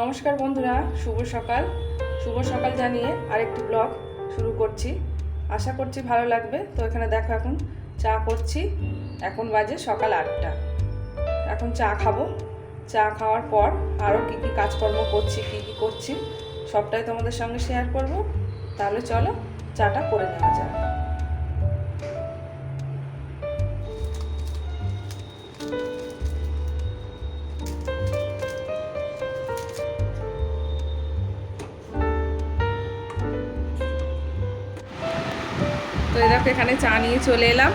নমস্কার বন্ধুরা, শুভ সকাল। শুভ সকাল জানিয়ে আরেকটি ব্লগ শুরু করছি। আশা করছি ভালো লাগবে। তো এখানে দেখো এখন চা করছি। এখন বাজে সকাল আটটা। এখন চা খাব। চা খাওয়ার পর আরও কী কী কাজকর্ম করছি, কী কী করছি, সবটাই তোমাদের সঙ্গে শেয়ার করব। তাহলে চলো চাটা করে নেওয়া যাক। তো দেখো, এখানে চা নিয়ে চলে এলাম।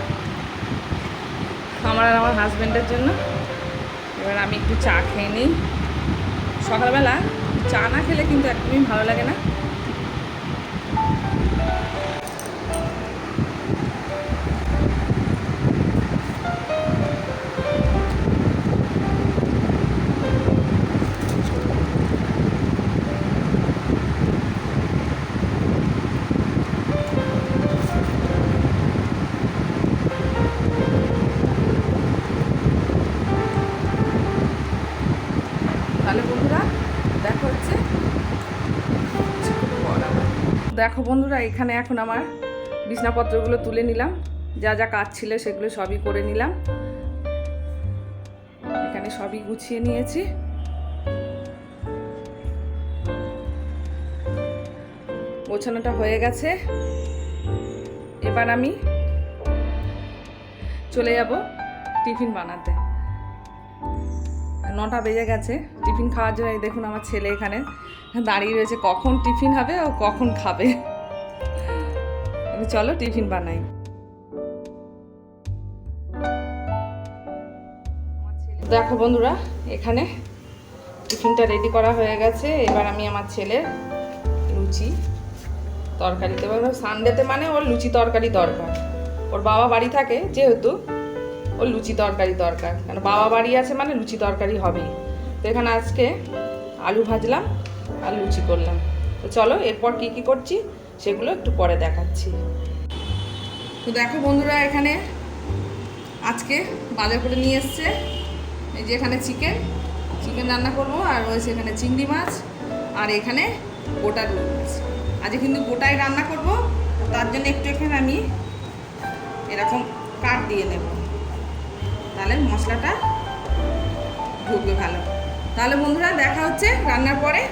আমার আর আমার হাজব্যান্ডের জন্য। এবার আমি একটু চা খেয়ে নিই। সকালবেলা চা না খেলে কিন্তু একদমই ভালো লাগে না। দেখো বন্ধুরা, এখানে এখন আমার বিছনাপত্রগুলো তুলে নিলাম। যা যা কাজ ছিল সেগুলো সবই করে নিলাম। এখানে সবই গুছিয়ে নিয়েছি। গোছানোটা হয়ে গেছে। এবার আমি চলে যাব টিফিন বানাতে। নটা বেজে গেছে, টিফিন খাওয়ার জন্য দেখুন আমার ছেলে এখানে দাঁড়িয়ে রয়েছে, কখন টিফিন হবে ও কখন খাবে। চলো টিফিন বানাই। দেখো বন্ধুরা, এখানে টিফিনটা রেডি করা হয়ে গেছে, এবার আমি আমার ছেলের লুচি তরকারি দেবো। সানডেতে মানে ওর লুচি তরকারি দরকার। ওর বাবা বাড়ি থাকে যেহেতু ওর লুচি তরকারি দরকার। কারণ বাবা বাড়ি আছে মানে লুচি তরকারি হবেই। তো এখানে আজকে আলু ভাজলাম আর লুচি করলাম। তো চলো এরপর কি কি করছি সেগুলো একটু পরে দেখাচ্ছি। তো দেখো বন্ধুরা এখানে আজকে বাজার করে নিয়ে এসছে। এই যে এখানে চিকেন চিকেন রান্না করব আর রয়েছে এখানে চিংড়ি মাছ আর এখানে গোটা রুই মাছ। আজকে কিন্তু গোটাই রান্না করব, তার জন্য একটু এখানে আমি এরকম কাট দিয়ে নেব। তাহলে মশলাটা ঢুকবে ভালো। তাহলে বন্ধুরা দেখা হচ্ছে রান্নার পরে।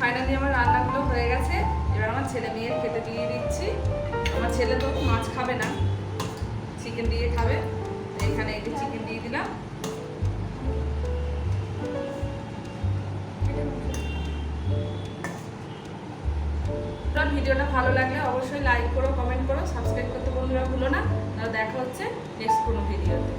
ফাইনালি আমার রান্নাগুলো হয়ে গেছে। এবার আমার ছেলে মেয়ের খেতে দিয়ে দিচ্ছি। আমার ছেলে তো মাছ খাবে না। চিকেন দিয়ে খাবে। এখানে একটু চিকেন দিয়ে দিলাম। ভিডিওটা ভালো লাগলে অবশ্যই লাইক করো কমেন্ট করো সাবস্ক্রাইব করতে বন্ধুরা ভুলো না। তাহলে দেখা হচ্ছে নেক্সট কোনো ভিডিওতে